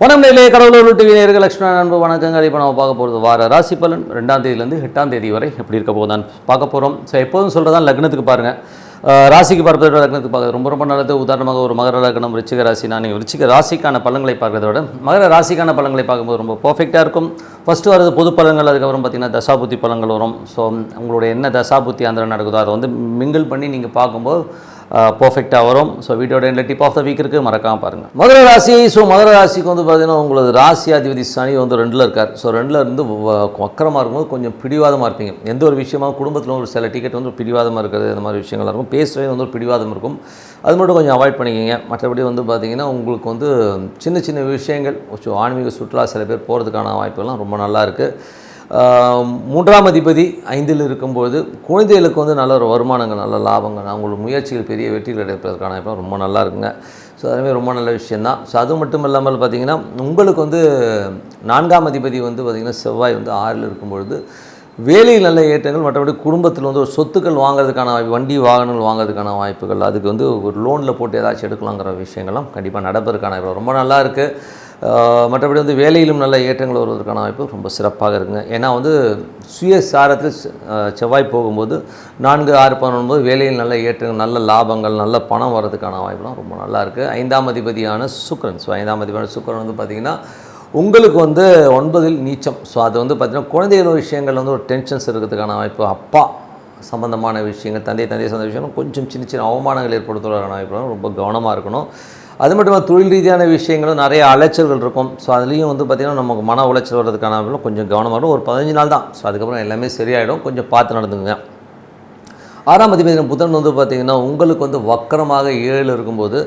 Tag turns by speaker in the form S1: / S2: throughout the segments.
S1: வணக்கம் நிலைய கடவுளூர் டிவி நேர்கள் லட்சுமண அன்பு வணக்கங்கள். இப்போ நம்ம பார்க்க போகிறது வார ராசி பலன். ரெண்டாம் தேதியிலேருந்து எட்டாம் தேதி வரை எப்படி இருக்க போகுதான் பார்க்க போகிறோம் ஸோ எப்போதும் சொல்கிறதான் லக்னத்துக்கு பாருங்கள் ராசிக்கு பார்ப்பதை லக்னத்துக்கு பார்க்குறது ரொம்ப ரொம்ப நல்லது. உதாரணமாக ஒரு மகர லக்னம் ரிச்சிக ராசி நான் ரிச்சிக ராசிக்கான பலன்களை பார்க்கறத விட மகர ராசிக்கான பலன்களை பார்க்கும்போது ரொம்ப பர்ஃபெக்டாக இருக்கும். ஃபஸ்ட்டு வரது பொது பலன்கள் அதுக்கப்புறம் பார்த்தீங்கன்னா தசாபுத்தி பலன்கள் வரும். ஸோ உங்களுடைய என்ன தசாபுத்தி அந்த நடக்குதோ அதை வந்து மிங்கிள் பண்ணி நீங்கள் பார்க்கும்போது பர்ஃபெக்டாக வரும். ஸோ வீடியோட எண்டில் டிப் ஆஃப் த வீக் இருக்குது மறக்காமல் பாருங்கள் மதுரை ராசி ஸோ மதுரை ராசிக்கு வந்து பார்த்தீங்கன்னா உங்களது ராசி அதிபதி சனி வந்து ரெண்டில் இருக்கார். ஸோ ரெண்டில் இருந்து வக்கரமாக இருக்கும்போது கொஞ்சம் பிடிவாதமாக இருப்பீங்க. எந்த ஒரு விஷயமா குடும்பத்தில் ஒரு சில டிக்கெட் வந்து பிடிவாதமாக இருக்கிறது இந்த மாதிரி விஷயங்கள் இருக்கும். பேசுகிறது வந்து ஒரு பிடிவாதம் இருக்கும். அது மட்டும் கொஞ்சம் அவாய்ட் பண்ணிக்கிங்க. மற்றபடி வந்து பார்த்தீங்கன்னா உங்களுக்கு வந்து சின்ன சின்ன விஷயங்கள் கொஞ்சம் ஆன்மீக சுற்றுலா சில பேர் போகிறதுக்கான வாய்ப்புகள்லாம் ரொம்ப நல்லா இருக்குது மூன்றாம் அதிபதி ஐந்தில் இருக்கும்போது குழந்தைகளுக்கு வந்து நல்ல ஒரு வருமானங்கள் நல்ல லாபங்கள் அவங்களோட முயற்சிகள் பெரிய வெற்றிகள் கிடைப்பதற்கான வாய்ப்பு ரொம்ப நல்லா இருக்குங்க. ஸோ அதுமாதிரி ரொம்ப நல்ல விஷயந்தான் ஸோ அது மட்டும் இல்லாமல் பார்த்தீங்கன்னா உங்களுக்கு வந்து நான்காம் அதிபதி வந்து பார்த்திங்கன்னா செவ்வாய் வந்து ஆறில் இருக்கும்பொழுது வேலையில் நல்ல ஏற்றங்கள் மற்றபடி குடும்பத்தில் வந்து ஒரு சொத்துக்கள் வாங்குறதுக்கான வாய்ப்பு வண்டி வாகனங்கள் வாங்குறதுக்கான வாய்ப்புகள் அதுக்கு வந்து ஒரு லோனில் போட்டு ஏதாச்சும் எடுக்கலாங்கிற விஷயங்கள்லாம் கண்டிப்பாக நடப்பதற்கான ரொம்ப நல்லா இருக்குது மற்றபடி வந்து வேலையிலும் நல்ல ஏற்றங்கள் வருவதற்கான வாய்ப்பு ரொம்ப சிறப்பாக இருக்குங்க. ஏன்னா வந்து சுயசாரத்தில் சாரத்தில் செவ்வாய் போகும்போது நான்கு ஆறு பதினொன்பது வேலையில் நல்ல ஏற்றங்கள் நல்ல லாபங்கள் நல்ல பணம் வர்றதுக்கான வாய்ப்புலாம் ரொம்ப நல்லா இருக்குது ஐந்தாம் அதிபதியான சுக்கிரன். ஸோ ஐந்தாம் அதிபதியான சுக்கிரன் வந்து பார்த்திங்கன்னா உங்களுக்கு வந்து ஒன்பதில் நீச்சம். ஸோ அது வந்து பார்த்திங்கன்னா குழந்தைகள் விஷயங்கள் வந்து ஒரு டென்ஷன்ஸ் இருக்கிறதுக்கான வாய்ப்பு அப்பா சம்பந்தமான விஷயங்கள் தந்தை தந்தை சம்பந்த விஷயங்கள் கொஞ்சம் சின்ன சின்ன அவமானங்கள் ஏற்படுத்துவதற்கான வாய்ப்புலாம் ரொம்ப கவனமாக இருக்கணும். அது மட்டும் இல்லாமல் தொழில் ரீதியான விஷயங்களும் நிறைய அலைச்சல்கள் இருக்கும். ஸோ அதுலேயும் வந்து பார்த்திங்கன்னா நமக்கு மன உளைச்சல் வர்றதுக்கான கொஞ்சம் கவனமாக இருக்கும் ஒரு பதினஞ்சு நாள் தான். ஸோ அதுக்கப்புறம் எல்லாமே சரியாயிடும். கொஞ்சம் பார்த்து நடந்துங்க ஆறாம் அதிபதி புதன் வந்து பார்த்திங்கன்னா உங்களுக்கு வந்து வக்கரமாக ஏழு இருக்கும்போது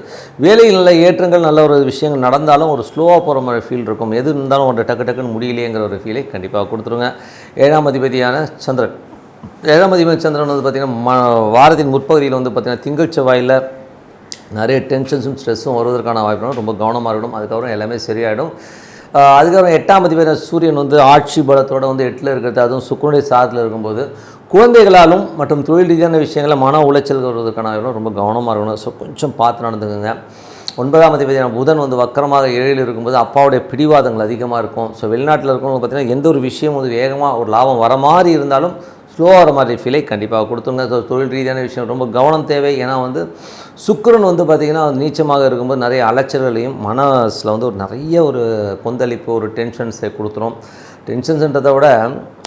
S1: வேலையில் நல்ல ஏற்றங்கள் நல்ல ஒரு விஷயங்கள் நடந்தாலும் ஒரு ஸ்லோவாக போகிற மாதிரி ஃபீல் இருக்கும். எது இருந்தாலும் ஒரு டக்கு டக்குன்னு முடியலையேங்கிற ஒரு ஃபீலை கண்டிப்பாக கொடுத்துருங்க. ஏழாம் அதிபதியான சந்திரன். ஏழாம் அதிபதி சந்திரன் வந்து பார்த்திங்கன்னா ம வாரத்தின் முற்பகுதியில் வந்து பார்த்திங்கன்னா திங்கள் செவ்வாயில் நிறைய டென்ஷன்ஸும் ஸ்ட்ரெஸ்ஸும் வருவதற்கான வாய்ப்பு ரொம்ப கவனமாக இருக்கணும். அதுக்கப்புறம் எல்லாமே சரியாயிடும். அதுக்கப்புறம் எட்டாம் அதிபதி சூரியன் வந்து ஆட்சி பலத்தோட வந்து எட்டில் இருக்கிறது அதுவும் சுக்குனுடைய சாதத்தில் இருக்கும்போது குழந்தைகளாலும் மற்றும் தொழில் ரீதியான விஷயங்கள மன உளைச்சல் வருவதற்கான ரொம்ப கவனமாக இருக்கணும். ஸோ கொஞ்சம் பார்த்து நடந்துக்கோங்க. ஒன்பதாம் அதிபதியான புதன் வந்து வக்கரமாக ஏழில் இருக்கும்போது அப்பாவுடைய பிடிவாதங்கள் அதிகமாக இருக்கும். ஸோ வெளிநாட்டில் இருக்கவங்க பார்த்தீங்கன்னா எந்த ஒரு விஷயம் வந்து வேகமாக ஒரு லாபம் வர மாதிரி இருந்தாலும் ஸ்லோவாக வர மாதிரி ஃபீலை கண்டிப்பாக கொடுத்துருங்க. ஸோ தொழில் ரீதியான விஷயம் ரொம்ப கவனம் தேவை. ஏன்னா வந்து சுக்கரன் வந்து பார்த்திங்கன்னா நீச்சமாக இருக்கும்போது நிறைய அலைச்சல்களையும் மனசில் வந்து ஒரு நிறைய ஒரு கொந்தளிப்பு ஒரு டென்ஷன்ஸை கொடுத்துரும். டென்ஷன்ஸ்ன்றதை விட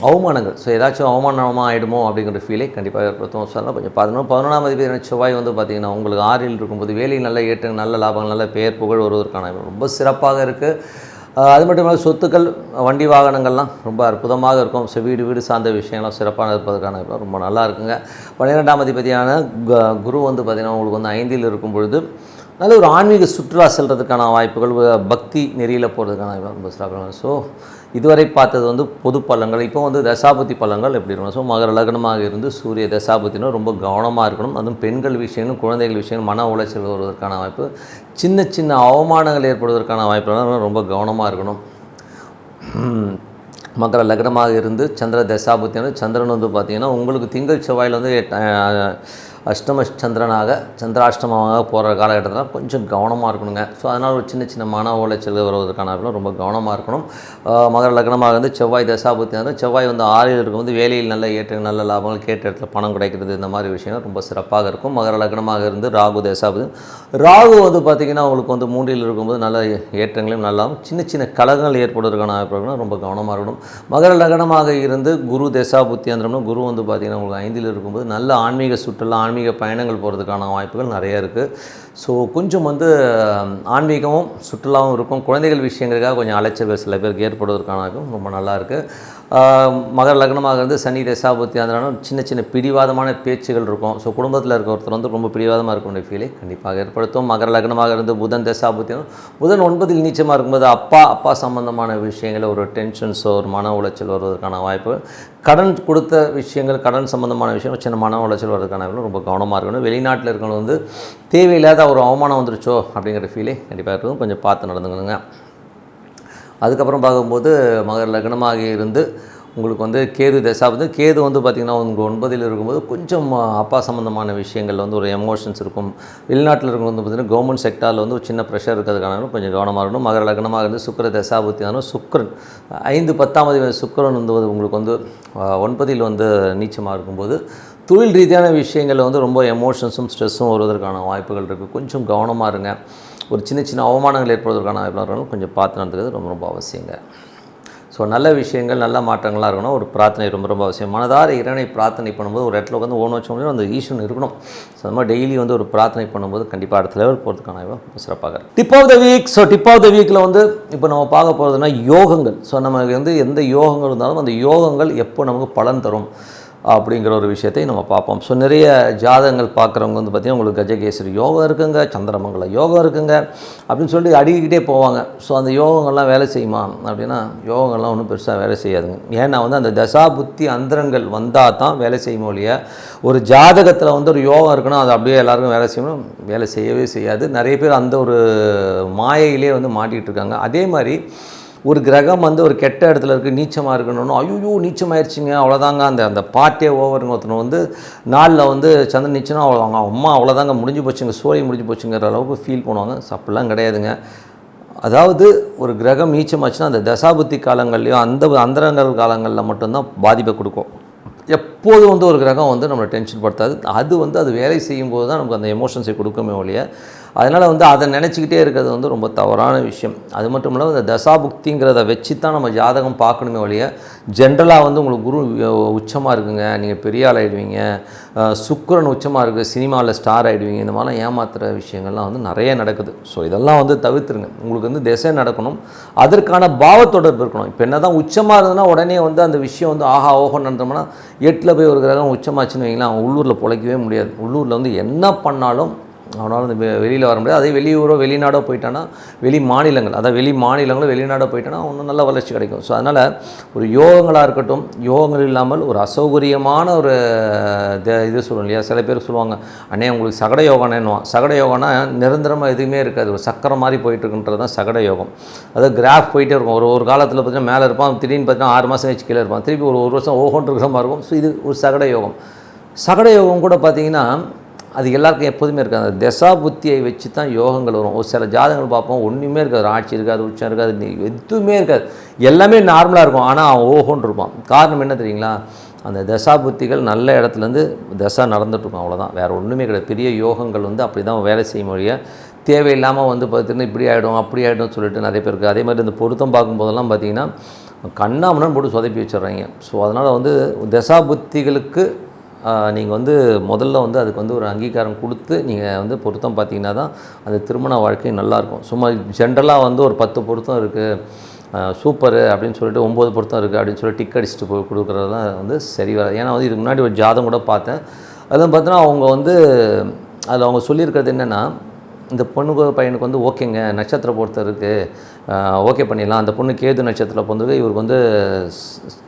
S1: அவமானங்கள். ஸோ ஏதாச்சும் அவமானமாக ஆகிடுமோ அப்படிங்கிற ஃபீலை கண்டிப்பாக ஏற்படுத்தும். ஸோ அதெல்லாம் கொஞ்சம் பதினொன்று பதினொன்றாம் தேதி செவ்வாய் வந்து பார்த்திங்கன்னா உங்களுக்கு ஆறில் இருக்கும்போது வேலையில் நல்ல ஏற்று நல்ல லாபங்கள் நல்ல பெயர் புகழ் வருவதற்கான ரொம்ப சிறப்பாக இருக்குது அது மட்டும் இல்லாமல் சொத்துக்கள் வண்டி வாகனங்கள்லாம் ரொம்ப அற்புதமாக இருக்கும். ஸோ வீடு வீடு சார்ந்த விஷயங்கள்லாம் சிறப்பாக இருப்பதற்கான ரொம்ப நல்லா இருக்குங்க. பன்னிரெண்டாம் அதிபதியான குரு வந்து பார்த்திங்கன்னா உங்களுக்கு வந்து ஐந்தில் இருக்கும் பொழுது நல்ல ஒரு ஆன்மீக சுற்றுலா செல்கிறதுக்கான வாய்ப்புகள் பக்தி நெறியில் போகிறதுக்கான வாய்ப்பு சிறப்பாக ஸோ இதுவரை பார்த்தது வந்து பொது பள்ளங்கள் இப்போ வந்து தசாபதி பலன்கள் எப்படி இருக்கணும் ஸோ மகர லக்னமாக இருந்து சூரிய தசாபுத்தினா ரொம்ப கவனமாக இருக்கணும். அதுவும் பெண்கள் விஷயங்களும் குழந்தைகள் விஷயங்களும் மன உளைச்சல் வருவதற்கான வாய்ப்பு சின்ன சின்ன அவமானங்கள் ஏற்படுவதற்கான வாய்ப்புகள் ரொம்ப கவனமாக இருக்கணும். மகர லக்னமாக இருந்து சந்திர தசாபுத்தியான சந்திரன் வந்து பார்த்திங்கன்னா உங்களுக்கு திங்கள் செவ்வாயில் வந்து அஷ்டம சந்திரனாக சந்திராஷ்டமமாக போகிற காலகட்டத்தில் கொஞ்சம் கவனமாக இருக்கணுங்க. ஸோ அதனால் ஒரு சின்ன சின்ன மன உளைச்சல் வருவதற்கான வாய்ப்புலாம் ரொம்ப கவனமாக இருக்கணும். மகர லக்னமாக இருந்து செவ்வாய் தசாபுத்தியான செவ்வாய் வந்து ஆறில் இருக்கும்போது வேலையில் நல்ல ஏற்ற நல்ல லாபங்கள் கேட்ட இடத்துல பணம் கிடைக்கிறது இந்த மாதிரி விஷயங்கள் ரொம்ப சிறப்பாக இருக்கும். மகர லக்னமாக இருந்து ராகு தசாபுதி ராகு வந்து பார்த்திங்கன்னா உங்களுக்கு வந்து மூன்றில் இருக்கும்போது நல்ல ஏற்றங்களையும் நல்லா சின்ன சின்ன கலகங்கள் ஏற்படுவதற்கான வாய்ப்புகள் ரொம்ப கவனமாக இருக்கணும். மகர லக்னமாக இருந்து குரு தசா புத்தியந்திரம்னு குரு வந்து பார்த்திங்கன்னா உங்களுக்கு ஐந்தில் இருக்கும்போது நல்ல ஆன்மீக சுற்றுலா ஆன்மீக பயணங்கள் போகிறதுக்கான வாய்ப்புகள் நிறைய இருக்குது ஸோ கொஞ்சம் வந்து ஆன்மீகமும் சுற்றுலாவும் இருக்கும். குழந்தைகள் விஷயங்களுக்காக கொஞ்சம் அலைச்சல் சில பேருக்கு ஏற்படுவதற்கான ரொம்ப நல்லா இருக்குது மகர லக்னமாக இருந்து சனி தசாபுத்தி அதனாலும் சின்ன சின்ன பிடிவாதமான பேச்சுகள் இருக்கும். ஸோ குடும்பத்தில் இருக்க ஒருத்தர் வந்து ரொம்ப பிடிவாதமாக இருக்கக்கூடிய ஃபீலை கண்டிப்பாக ஏற்படுத்தும். மகர லக்னமாக இருந்து புதன் தசாபுத்தி புதன் ஒன்பதில் நீச்சமாக இருக்கும்போது அப்பா அப்பா சம்பந்தமான விஷயங்களில் ஒரு டென்ஷன்ஸோ ஒரு மன உளைச்சல் வருவதற்கான வாய்ப்பு கடன் கொடுத்த விஷயங்கள் கடன் சம்பந்தமான விஷயம் சின்ன மன உளைச்சல் வருவதற்கான ரொம்ப கவனமாக இருக்கணும். வெளிநாட்டில் இருக்கணும் வந்து தேவையில்லாத ஒரு அவமானம் வந்துருச்சோ அப்படிங்கிற ஃபீலே கண்டிப்பாக இருக்கும் கொஞ்சம் பார்த்து நடந்துக்கணுங்க. அதுக்கப்புறம் பார்க்கும்போது மகர லக்னமாக இருந்து உங்களுக்கு வந்து கேது தசாபதி கேது வந்து பார்த்திங்கன்னா உங்கள் ஒன்பதில் இருக்கும்போது கொஞ்சம் அப்பா சம்மந்தமான விஷயங்கள் வந்து ஒரு எமோஷன்ஸ் இருக்கும். வெளிநாட்டில் இருக்கும் வந்து பார்த்திங்கன்னா கவர்மெண்ட் செக்டாரில் வந்து ஒரு சின்ன ப்ரெஷர் இருக்கிறதுக்கான கொஞ்சம் கவனமாக இருக்கணும். மகர லக்னமாக இருந்து சுக்கர தசாபுத்தி சுக்கரன் ஐந்து பத்தாம் சுக்கரன் வந்து உங்களுக்கு வந்து ஒன்பதில் வந்து நீச்சமாக இருக்கும்போது தொழில் ரீதியான விஷயங்களில் வந்து ரொம்ப எமோஷன்ஸும் ஸ்ட்ரெஸ்ஸும் வருவதற்கான வாய்ப்புகள் இருக்குது கொஞ்சம் கவனமாக இருங்க. ஒரு சின்ன சின்ன அவமானங்கள் ஏற்படுவதற்கான வாய்ப்புகள் கொஞ்சம் பார்த்து நடந்துக்கிறது ரொம்ப ரொம்ப அவசியங்க. ஸோ நல்ல விஷயங்கள் நல்ல மாற்றங்களாக இருக்கணும். ஒரு பிரார்த்தனை ரொம்ப ரொம்ப அவசியம். மனதார இறைவனை பிரார்த்தனை பண்ணும்போது ஒரு இடத்துல உட்காந்து ஓன வச்சோம்னா அந்த ஈஸ்வரன் இருக்கணும். ஸோ அந்த மாதிரி டெய்லி வந்து ஒரு பிரார்த்தனை பண்ணும்போது கண்டிப்பாக அடுத்த லெவல் போகிறதுக்கான ரொம்ப சிறப்பாக இருக்கும் tip of the week so tip of the வீக்கில் வந்து இப்போ நம்ம பார்க்க போகிறதுனா யோகங்கள். ஸோ நமக்கு வந்து எந்த யோகங்கள் இருந்தாலும் அந்த யோகங்கள் எப்போ நமக்கு பலன் தரும்? அப்படிங்கிற ஒரு விஷயத்தை நம்ம பார்ப்போம். ஸோ நிறைய ஜாதகங்கள் பார்க்குறவங்க வந்து பார்த்திங்கன்னா உங்களுக்கு கஜகேசரி யோகம் இருக்குங்க சந்திரமங்கல யோகம் இருக்குங்க அப்படின்னு சொல்லி அடிக்கிட்டே போவாங்க. ஸோ அந்த யோகங்கள்லாம் வேலை செய்யுமா? அப்படின்னா யோகங்கள்லாம் ஒன்றும் பெருசாக வேலை செய்யாதுங்க. ஏன்னா வந்து அந்த தசா புத்தி அந்தரங்கள் வந்தால் தான் வேலை செய்யும் ஒழிய ஒரு ஜாதகத்தில் வந்து ஒரு யோகம் இருக்குன்னா அது அப்படியே எல்லாருக்கும் வேலை செய்யணும். வேலை செய்யவே செய்யாது. நிறைய பேர் அந்த ஒரு மாயையிலே வந்து மாட்டிகிட்டு இருக்காங்க. அதே மாதிரி ஒரு கிரகம் வந்து ஒரு கெட்ட இடத்துல இருக்குது நீச்சமாக இருக்கணும்னு ஐயோ நீச்சமாயிருச்சுங்க அவ்வளோதாங்க அந்த அந்த பாட்டே ஓவருங்க ஒருத்தனை வந்து நாளில் வந்து சந்திரன் நீச்சனா அவ்வளோதாங்க அம்மா அவ்வளோதாங்க முடிஞ்சு போச்சுங்க சோழி முடிஞ்சு போச்சுங்கிற அளவுக்கு ஃபீல் பண்ணுவாங்க. So, அப்படிலாம் கிடையாதுங்க. அதாவது ஒரு கிரகம் நீச்சமாச்சுன்னா அந்த தசாபுத்தி காலங்கள்லையும் அந்த அந்தரங்கள் காலங்களில் மட்டும்தான் பாதிப்பை கொடுக்கும். எப்போதும் வந்து ஒரு கிரகம் வந்து நம்மளை டென்ஷன் படுத்தாது. அது வந்து அது வேலை செய்யும்போது தான் நமக்கு அந்த எமோஷன்ஸை கொடுக்குமே ஒழிய அதனால் வந்து அதை நினச்சிக்கிட்டே இருக்கிறது வந்து ரொம்ப தவறான விஷயம். அது மட்டும் இல்லாமல் இந்த தசாபுக்திங்கிறத வச்சு தான் நம்ம ஜாதகம் பார்க்கணுமே ஒழிய ஜென்ரலாக வந்து உங்களுக்கு குரு உச்சமாக இருக்குங்க. நீங்கள் பெரிய ஆள் ஆகிடுவீங்க சுக்கரன் உச்சமாக இருக்குது சினிமாவில் ஸ்டார் ஆகிடுவீங்க இந்த மாதிரிலாம் ஏமாத்துகிற விஷயங்கள்லாம் வந்து நிறைய நடக்குது. ஸோ இதெல்லாம் வந்து தவிர்த்துருங்க. உங்களுக்கு வந்து திசை நடக்கணும். அதற்கான பாவத்தொடர்பு இருக்கணும். இப்போ என்ன தான் உச்சமாக இருந்ததுன்னா உடனே வந்து அந்த விஷயம் வந்து ஆஹா ஓஹோ நடந்தோம்னா எட்டில் போய் ஒரு கிரகம் உச்சமாச்சுன்னு வைங்களேன் அவன் உள்ளூரில் பிழைக்கவே முடியாது. உள்ளூரில் வந்து என்ன பண்ணாலும் அவனால் வந்து வெளியில் வர முடியாது. அதே வெளியூரோ வெளிநாடோ போயிட்டானா வெளி மாநிலங்கள் அதாவது வெளி மாநிலங்களோ வெளிநாடோ போயிட்டானா ஒன்றும் நல்ல வளர்ச்சி கிடைக்கும். ஸோ அதனால் ஒரு யோகங்களாக இருக்கட்டும் யோகங்கள் இல்லாமல் ஒரு அசௌகரியமான ஒரு த- இது சொல்லுவோம் இல்லையா? சில பேர் சொல்லுவாங்க அண்ணே உங்களுக்கு சகட யோகம்னுவான் சகட யோகம்னா நிரந்தரமாக எதுவுமே இருக்காது. ஒரு சக்கரம் மாதிரி போயிட்டுருக்குன்றது தான் சகட யோகம். அதாவது கிராஃப் போயிட்டே இருக்கும். ஒரு ஒரு காலத்தில் பார்த்தீங்கன்னா மேலே இருப்பான் திடீர்னு பார்த்தீங்கன்னா ஆறு மாதம் வச்சு கீழே இருப்பான். திருப்பி ஒரு ஒரு வருஷம் ஓகோன்ற இருக்கிற மாதிரி இருக்கும். ஸோ இது ஒரு சகட யோகம். சகட யோகம் கூட பார்த்தீங்கன்னா அது எல்லாருக்கும் எப்போதுமே இருக்காது. அந்த தசா புத்தியை வச்சு தான் யோகங்கள் வரும். ஒரு சில ஜாதகங்கள் பார்ப்போம் ஒன்றுமே இருக்காது. ஆட்சி இருக்காது உச்சம் இருக்காது நீ- எதுவுமே இருக்காது. எல்லாமே நார்மலாக இருக்கும். ஆனால் அவன் ஓஹோன்னு இருப்பான். காரணம் என்ன தெரியுங்களா? அந்த தசா புத்திகள் நல்ல இடத்துலேருந்து தசா நடந்துட்டுருக்கும் அவ்வளோதான் வேறு ஒன்றுமே கிடையாது. பெரிய யோகங்கள் வந்து அப்படி தான் வேலை செய்யும் வழிய. தேவையில்லாமல் வந்து பார்த்தீங்கன்னா இப்படி ஆகிடும் அப்படி ஆகிடும் சொல்லிட்டு நிறைய பேருக்கு அதே மாதிரி இந்த பொருத்தம் பார்க்கும்போதெல்லாம் பார்த்தீங்கன்னா கண்ணாமணன் போட்டு சொதப்பி வச்சிடுறாங்க. ஸோ அதனால் வந்து தசா புத்திகளுக்கு நீங்கள் வந்து முதல்ல வந்து அதுக்கு வந்து ஒரு அங்கீகாரம் கொடுத்து நீங்கள் வந்து பொருத்தம் பார்த்தீங்கன்னா தான் அந்த திருமண வாழ்க்கை நல்லாயிருக்கும். சும்மா ஜென்ரலாக வந்து ஒரு பத்து பொருத்தம் இருக்குது சூப்பரு அப்படின்னு சொல்லிட்டு ஒம்பது பொருத்தம் இருக்குது அப்படின்னு சொல்லி டிக் அடிச்சுட்டு போய் கொடுக்குறது தான் வந்து சரி வராது. ஏன்னா வந்து இதுக்கு முன்னாடி ஒரு ஜாதம் கூட பார்த்தேன். அதெல்லாம் பார்த்தோன்னா அவங்க வந்து அதில் அவங்க சொல்லியிருக்கிறது என்னென்னா இந்த பொண்ணுக்கு பையனுக்கு வந்து ஓகேங்க நட்சத்திர பொறுத்த இருக்குது ஓகே பண்ணிடலாம். அந்த பொண்ணு கேது நட்சத்திரம் பொறுத்தது இவருக்கு வந்து ஸ்-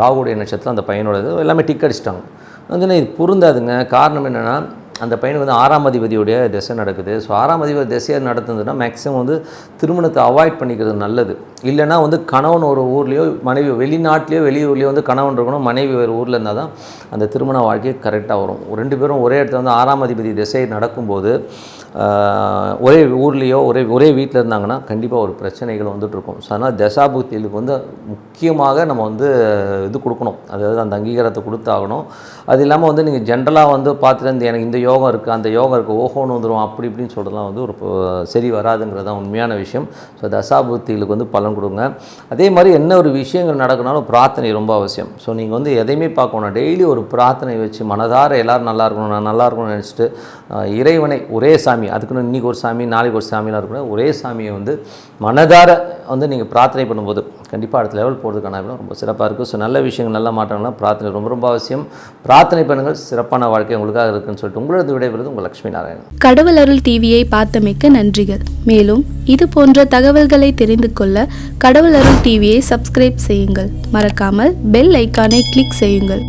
S1: ராகுடைய நட்சத்திரம் அந்த பையனோடது எல்லாமே டிக் அடிச்சிட்டாங்க. வந்து இது பொருந்தாதுங்க. காரணம் என்னென்னா அந்த பையனுக்கு வந்து ஆறாம் அதிபதியுடைய திசை நடக்குது. ஸோ ஆறாம் அதிபதி திசையை நடத்துனதுன்னா மேக்ஸிமம் வந்து திருமணத்தை அவாய்ட் பண்ணிக்கிறது நல்லது. இல்லைன்னா வந்து கணவன் ஒரு ஊர்லேயோ மனைவி வெளிநாட்டிலையோ வெளியூர்லேயோ வந்து கணவன் இருக்கணும் மனைவி வேறு ஊரில் இருந்தால் தான் அந்த திருமண வாழ்க்கை கரெக்டாக வரும். ரெண்டு பேரும் ஒரே இடத்துல வந்து ஆறாம் அதிபதி திசை நடக்கும்போது ஒரே ஊர்லேயோ ஒரே ஒரே வீட்டில் இருந்தாங்கன்னா கண்டிப்பாக ஒரு பிரச்சனைகள் வந்துட்டு இருக்கும். ஸோ அதனால் தசாபுக்திகளுக்கு வந்து முக்கியமாக நம்ம வந்து இது கொடுக்கணும். அதாவது அந்த அங்கீகாரத்தை கொடுத்தாகணும். அது இல்லாமல் வந்து நீங்கள் ஜென்ரலாக வந்து பார்த்துட்டு எனக்கு இந்த யோகம் இருக்குது அந்த யோகம் இருக்குது ஓஹோன்னு வந்துடும் அப்படி இப்படின்னு சொல்கிறதுலாம் வந்து ஒரு சரி வராதுங்கிறது தான் உண்மையான விஷயம். ஸோ தசாபுத்திகளுக்கு வந்து பலன் கொடுங்க. அதே மாதிரி என்ன ஒரு விஷயங்கள் நடக்கணும்னாலும் பிரார்த்தனை ரொம்ப அவசியம். ஸோ நீங்கள் வந்து எதையுமே பார்க்கணும். டெய்லி ஒரு பிரார்த்தனை வச்சு மனதார எல்லோரும் நல்லா இருக்கணும் நான் நல்லா இருக்கணும்னு நினச்சிட்டு இறைவனை ஒரே சாமி அதுக்குன்னு இன்றைக்கி ஒரு சாமி நாளைக்கு ஒரு சாமிலாம் இருக்கணும் ஒரே சாமியை வந்து மனதார வந்து நீங்கள் பிரார்த்தனை பண்ணும்போது கண்டிப்பாக அடுத்த லெவல் போகிறதுக்கான ரொம்ப சிறப்பாக இருக்குது ஸோ நல்ல விஷயங்கள் நல்ல மாற்றங்கள்லாம் பிரார்த்தனை ரொம்ப ரொம்ப அவசியம். பிரார்த்தனை பண்ணுங்கள் சிறப்பான வாழ்க்கை உங்களுக்காக இருக்குன்னு சொல்லிட்டு உங்களது விடைபெறுது உங்கள் லட்சுமி நாராயணன்.
S2: கடவுள் அருள் டிவியை பார்த்தமைக்க நன்றிகள். மேலும் இது போன்ற தகவல்களை தெரிந்து கொள்ள கடவுள் அருள் டிவியை சப்ஸ்கிரைப் செய்யுங்கள். மறக்காமல் பெல் ஐக்கானை கிளிக் செய்யுங்கள்.